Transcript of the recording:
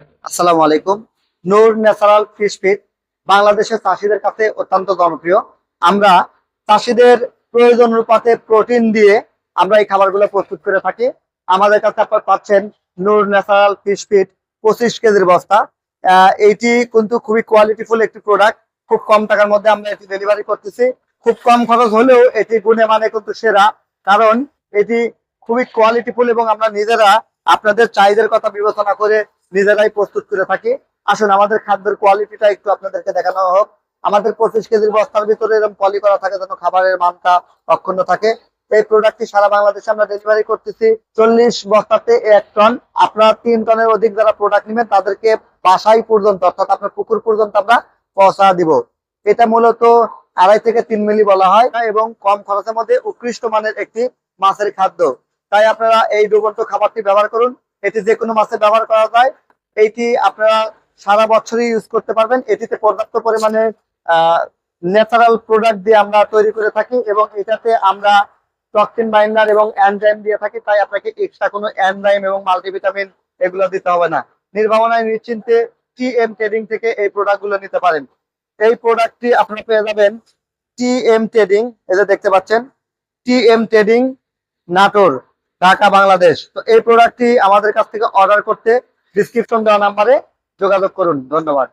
আসসালামু আলাইকুম। নূর natural fish fit বাংলাদেশের চাষিদের কাছে অত্যন্ত জনপ্রিয়। আমরা চাষিদের প্রয়োজন অনুপাতে প্রোটিন দিয়ে আমরা এই খাবারগুলো প্রস্তুত করে থাকি। আমাদের কাছে আপনার পাচ্ছেন নূর ন্যাচারাল ফিশ ফিট পঁচিশ কেজির বস্তা। এইটি কিন্তু খুবই কোয়ালিটিফুল একটি প্রোডাক্ট খুব কম টাকার মধ্যে আমরা এটি ডেলিভারি করতেছি। খুব কম খরচ হলেও এটি গুণে মানে কিন্তু সেরা। কারণ এটি খুবই কোয়ালিটিফুল এবং আমরা নিজেরা আপনাদের চাহিদার কথা বিবেচনা করে নিজেরাই প্রস্তুত করে থাকি। আসুন, আমাদের খাদ্যের কোয়ালিটিটা একটু আপনাদেরকে দেখানো হোক। আমাদের পঁচিশ কেজির বস্তার ভিতরে এরকম পলি করা থাকে যেন খাবারের মানটা অক্ষুণ্ণ থাকে। এই প্রোডাক্টটি সারা বাংলাদেশে আমরা ডেলিভারি করতেছি। চল্লিশ বস্তাতে এক টন আপনারা তিন টনের অধিক যারা প্রোডাক্ট নেবেন, তাদেরকে বাসাই পর্যন্ত, অর্থাৎ আপনার পুকুর পর্যন্ত আমরা পৌঁছা দিব। এটা মূলত আড়াই থেকে তিন মিলি বলা হয় এবং কম খরচের মধ্যে উৎকৃষ্ট মানের একটি মাছের খাদ্য। তাই আপনারা এই ডুবন্ত খাবারটি ব্যবহার করুন। এটি যে কোনো মাছে ব্যবহার করা যায়। এইটি আপনারা সারা বছরই ইউজ করতে পারবেন। এটিতে পর্যাপ্ত পরিমাণে ন্যাচারাল প্রোডাক্ট দিয়ে আমরা তৈরি করে থাকি এবং এটাতে আমরা টক্সিন বাইন্ডার এবং এনজাইম দিয়ে থাকি। তাই আপনাকে এক্সট্রা কোনো এনজাইম এবং মাল্টিভিটামিন এগুলো দিতে হবে না। নির্ভাবনায়, নিশ্চিন্তে টি এম ট্রেডিং থেকে এই প্রোডাক্টগুলো নিতে পারেন। এই প্রোডাক্টটি আপনারা পেয়ে যাবেন টি এম ট্রেডিং যে দেখতে পাচ্ছেন T M trading Natore. Dhaka, Bangladesh. তো এই প্রোডাক্টটি আমাদের কাছ থেকে অর্ডার করতে ডিসক্রিপশন দেওয়া নাম্বারে যোগাযোগ করুন। ধন্যবাদ।